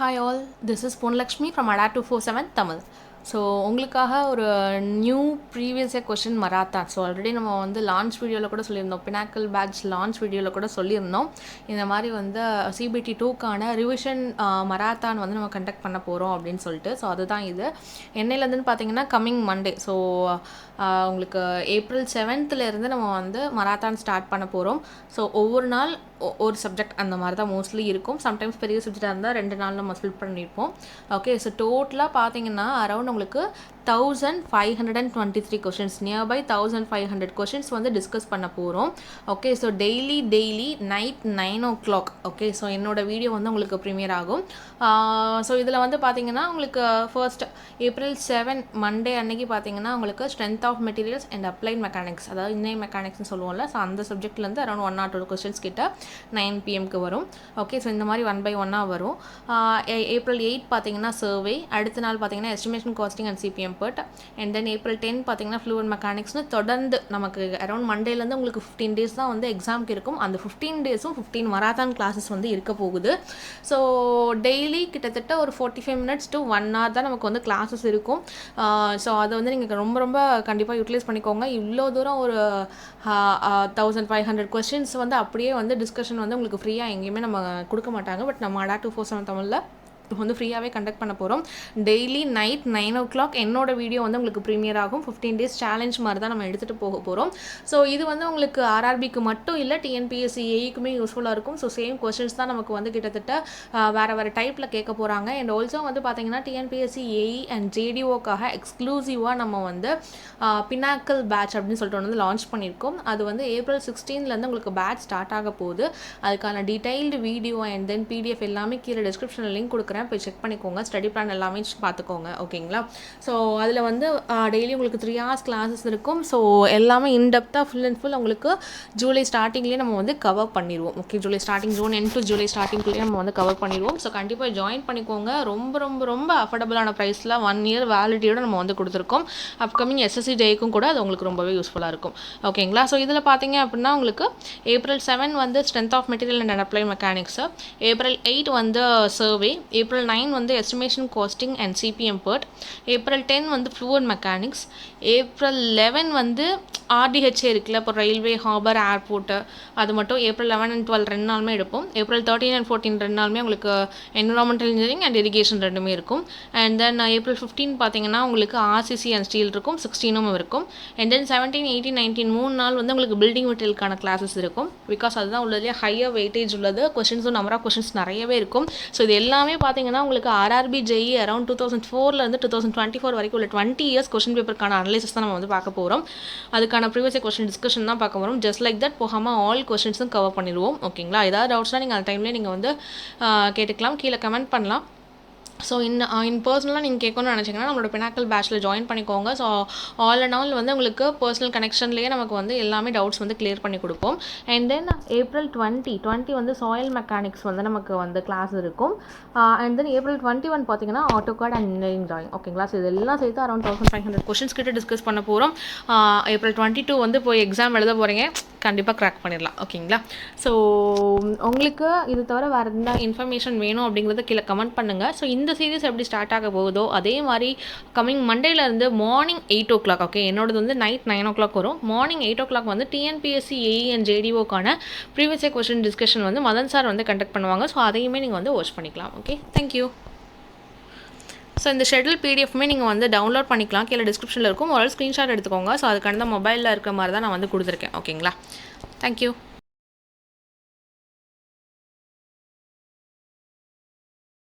Hi all, this is Ponlakshmi from Adat247 Tamil. So உங்களுக்காக ஒரு new previous year question marathon so already நம்ம வந்து launch வீடியோவில் கூட சொல்லியிருந்தோம். பினாக்கல் பேட்ச் லான்ச் வீடியோவில் கூட சொல்லியிருந்தோம். இந்த மாதிரி வந்து சிபிடி டூக்கான ரிவிஷன் மராத்தான் வந்து நம்ம கண்டக்ட் பண்ண போகிறோம் அப்படின்னு சொல்லிட்டு. ஸோ அதுதான் இது. என்னையிலேருந்துன்னு பார்த்தீங்கன்னா கம்மிங் மண்டே ஸோ உங்களுக்கு ஏப்ரல் செவன்த்துலேருந்து நம்ம வந்து மராத்தான் ஸ்டார்ட் பண்ண போகிறோம் ஸோ ஒவ்வொரு நாள் ஒரு சப்ஜெக்ட் அந்த மாதிரி தான் மோஸ்ட்லி இருக்கும். சம்டைம்ஸ் பெரிய சப்ஜெக்டாக இருந்தால் ரெண்டு நாள் நம்ம ஸ்பிட் பண்ணியிருப்போம் ஓகே ஸோ டோட்டலாக பார்த்தீங்கன்னா அரௌண்ட் உங்களுக்கு thousand five hundred and twenty three questions nearby thousand five hundred questions வந்து டிஸ்கஸ் பண்ண போகிறோம் okay so daily daily night nine o'clock okay so என்னோட வீடியோ வந்து உங்களுக்கு ப்ரீமியர் ஆகும். ஸோ இதில் வந்து பார்த்தீங்கன்னா உங்களுக்கு ஃபர்ஸ்ட் ஏப்ரல் செவன் மண்டே அன்னைக்கு பார்த்தீங்கன்னா உங்களுக்கு strength of materials and applied mechanics அதாவது இன்னை மெக்கானிக்ஸ்னு சொல்லுவோம்ல ஸோ அந்த சப்ஜெக்ட்லேருந்து around one or two questions கிட்ட நைன் பிஎம்க்கு வரும். ஓகே ஸோ இந்த மாதிரி ஒன் பை ஒன்னாக வரும். ஏ- ஏப்ரல் எயிட் பார்த்தீங்கன்னா சர்வே அடுத்த நாள் பார்த்தீங்கன்னா estimation costing and CPM but and then April ten பார்த்தீங்கன்னா ஃப்ளூவன் மெக்கானிக்ஸ்னு தொடர்ந்து நமக்கு அரௌண்ட் மண்டேலேருந்து உங்களுக்கு ஃபிஃப்டீன் டேஸ் தான் வந்து எக்ஸாம்க்கு இருக்கும். அந்த ஃபிஃப்டீன் டேஸும் ஃபிஃப்டீன் மராத்தான் கிளாஸஸ் வந்து இருக்க போகுது. ஸோ டெய்லி கிட்டத்தட்ட ஒரு forty five minutes to one hour தான் நமக்கு வந்து கிளாஸஸ் இருக்கும். ஸோ அதை வந்து நீங்கள் ரொம்ப ரொம்ப கண்டிப்பாக யூட்டிலைஸ் பண்ணிக்கோங்க. இவ்வளோ தூரம் ஒரு தௌசண்ட் ஃபைவ் ஹண்ட்ரட் கொஸ்டின்ஸ் வந்து அப்படியே வந்து டிஸ்கஷன் வந்து உங்களுக்கு ஃப்ரீயாக எங்கேயுமே நம்ம கொடுக்க மாட்டாங்க. பட் நம்ம அடா டூ ஃபோர் செவன் தமிழில் வந்து ஃப்ரீயாகவே கண்டக்ட் பண்ண போகிறோம் daily night nine o'clock என்னோட வீடியோ வந்து உங்களுக்கு ப்ரீமியர் ஆகும். ஃபிஃப்டீன் டேஸ் சேலஞ்ச் மாதிரி தான் நம்ம எடுத்துகிட்டு போக போகிறோம் ஸோ இது வந்து உங்களுக்கு ஆர்ஆர்பிக்கு மட்டும் இல்லை டிஎன்பிஎஸ்சி ஏஇக்குமே யூஸ்ஃபுல்லாக இருக்கும். ஸோ சேம் கொஸ்டின்ஸ் தான் நமக்கு வந்து கிட்டத்தட்ட வேறு வேறு டைப்பில் கேட்க போகிறாங்க அண்ட் ஆல்சோ வந்து பார்த்தீங்கன்னா டிஎன்பிஎஸ்சி ஏஇ அண்ட் ஜேடிஓக்காக எக்ஸ்க்ளூசிவாக நம்ம வந்து பினாக்கல் பேட்ச் அப்படின்னு சொல்லிட்டு ஒன்று வந்து லான்ச் பண்ணியிருக்கோம். அது வந்து ஏப்ரல் சிக்ஸ்டீன்லேருந்து உங்களுக்கு பேட்ச் ஸ்டார்ட் ஆக போகுது. அதுக்கான detailed video and then PDF எல்லாமே கீழே டிஸ்கிரிப்ஷனில் லிங்க் கொடுக்குறேன். போய் செக் பண்ணிக்கோங்க. ஸ்டடி பிளான் எல்லாமே பார்த்துக்கோங்க. ஓகேங்களா ஸோ அதில் வந்து டெய்லி உங்களுக்கு த்ரீ ஹவர்ஸ் கிளாஸஸ் இருக்கும். ஸோ எல்லாமே இன்டெப்த்தாக ஃபுல் அண்ட் ஃபுல் உங்களுக்கு ஜூலை ஸ்டார்டிங்லேயே நம்ம வந்து கவர் பண்ணிடுவோம். Okay July starting June end to July ஸ்டார்டிங்லேயே நம்ம வந்து கவர் பண்ணிடுவோம். ஸோ கண்டிப்பாக ஜாயின் பண்ணிக்கோங்க. ரொம்ப ரொம்ப ரொம்ப அஃபோர்டபுளான ப்ரைஸில் ஒன் இயர் வேலிட்டியோட நம்ம வந்து கொடுத்துருக்கோம். அப்கமிங் எஸ்எஸ்சி டேக்கும் கூட அது உங்களுக்கு ரொம்பவே யூஸ்ஃபுல்லாக இருக்கும். ஓகேங்களா ஸோ இதில் பார்த்தீங்க அப்படின்னா உங்களுக்கு ஏப்ரல் செவன் வந்து strength of material and apply mechanics April eight வந்து சர்வே ஏப்ரல் நைன் வந்து estimation costing and CPM but April ten வந்து ஃப்ளூவன் மெக்கானிக்ஸ் ஏப்ரல் லெவன் வந்து ஆர்டிஹெச்ஏ இருக்குல்ல இப்போ ரயில்வே ஹார்பர் ஏர்போர்ட்டு அது மட்டும் ஏப்ரல் லெவன் அண்ட் டுவெல் ரெண்டு நாளுமே எடுப்போம். ஏப்ரல் தேர்ட்டீன் அண்ட் ஃபோர்டீன் ரெண்டு நாளுமே உங்களுக்கு என்விரான்மெண்டல் இன்ஜினியரிங் அண்ட் இரிகேஷன் ரெண்டுமே இருக்கும். அண்ட் தென் ஏப்ரல் ஃபிஃப்டீன் பார்த்தீங்கன்னா உங்களுக்கு ஆர்சிசி அண்ட் ஸ்டீல் இருக்கும் சிக்ஸ்டீனும் இருக்கும். And then seventeen eighteen nineteen மூணு நாள் வந்து உங்களுக்கு பில்டிங் மெட்டீரியலுக்கான கிளாஸஸ் இருக்கும். பிகாஸ் அதுதான் உள்ளதுலேயே ஹையர் வெயிட்டேஜ் உள்ளது. கொஷின்ஸும் நம்பர் ஆஃப் கொஷின்ஸ் நிறையவே இருக்கும். ஸோ இது எல்லாமே பார்த்தீங்கன்னா உங்களுக்கு RRB JE around two thousand ஃபோர்லேருந்து two thousand twenty four வரைக்கும் உள்ள டுவெண்ட்டி இயர்ஸ் கொஷின் பேப்பருக்கான அனலைசிஸ் தான் நம்ம வந்து பார்க்க போகிறோம் அதுக்கான ப்ரீவியஸ் கொஸ்டின் டிஸ்கஷன் தான் பார்க்க போகிறோம் ஜஸ்ட் லைக் தட் போகாமல் ஆல் கொஷின்ஸும் கவர் பண்ணிடுவோம். ஓகேங்களா ஏதாவது டவுட்ஸ்னால் நீங்கள் அந்த டைம்லேயே நீங்கள் வந்து கேட்டுக்கலாம். கீழே கமெண்ட் பண்ணலாம். ஸோ இன் இன் பர்சனலாக நீங்கள் கேட்கணும்னு நினச்சிங்கன்னா நம்மளோட பினாக்கல் பேட்ச்சில் ஜாயின் பண்ணிக்கோங்க. ஸோ ஆல் அண்ட் ஆல் வந்து உங்களுக்கு பர்சனல் கனெக்ஷன்லேயே நமக்கு வந்து எல்லாமே டவுட்ஸ் வந்து கிளியர் பண்ணி கொடுப்போம் and then April twenty twenty வந்து சாயில் மெக்கானிக்ஸ் வந்து நமக்கு வந்து கிளாஸ் இருக்கும். And then April twenty one பார்த்தீங்கன்னா AutoCAD and engineering drawing ஓகேங்களா ஸோ இதெல்லாம் சேர்த்து around thousand five hundred questions கிட்ட டிஸ்கஸ் பண்ண போகிறோம் ஏப்ரல் டுவெண்ட்டி டூ வந்து போய் எக்ஸாம் எழுத போகிறீங்க கண்டிப்பாக க்ராக் பண்ணிடலாம். ஓகேங்களா ஸோ உங்களுக்கு இது தவிர வேறு என்ன இன்ஃபர்மேஷன் வேணும் அப்படிங்கிறத கீழே கமெண்ட் பண்ணுங்கள் ஸோ இந்த சீரீஸ் எப்படி ஸ்டார்ட் ஆக போகுதோ அதே மாதிரி கம்மிங் மண்டேலேருந்து morning eight o'clock okay என்னோடது வந்து நைட் நைன் ஓ கிளாக் வரும் மார்னிங் எயிட் ஓ கிளாக் வந்து டிஎன்பிஎஸ்சி ஏஇ அண்ட் ஜேடிஓக்கான ப்ரீவியஸ் கொஸ்டின் டிஸ்கஷன் வந்து மதன் சார் வந்து கண்டக்ட் பண்ணுவாங்க. ஸோ அதையுமே நீங்கள் வந்து வாட்ச் பண்ணிக்கலாம் ஓகே தேங்க்யூ ஸோ இந்த ஷெட்யூல் பிடிஎஃப்மே நீங்கள் வந்து டவுன்லோட் பண்ணிக்கலாம். கீழே டிஸ்கிரிப்ஷனில் இருக்கும். ஒரு ஸ்க்ரீன்ஷாட் எடுத்துக்கோங்க. ஸோ அதுக்கான மொபைலில் இருக்கிற மாதிரி தான் நான் வந்து கொடுத்துருக்கேன். ஓகேங்களா தேங்க்யூ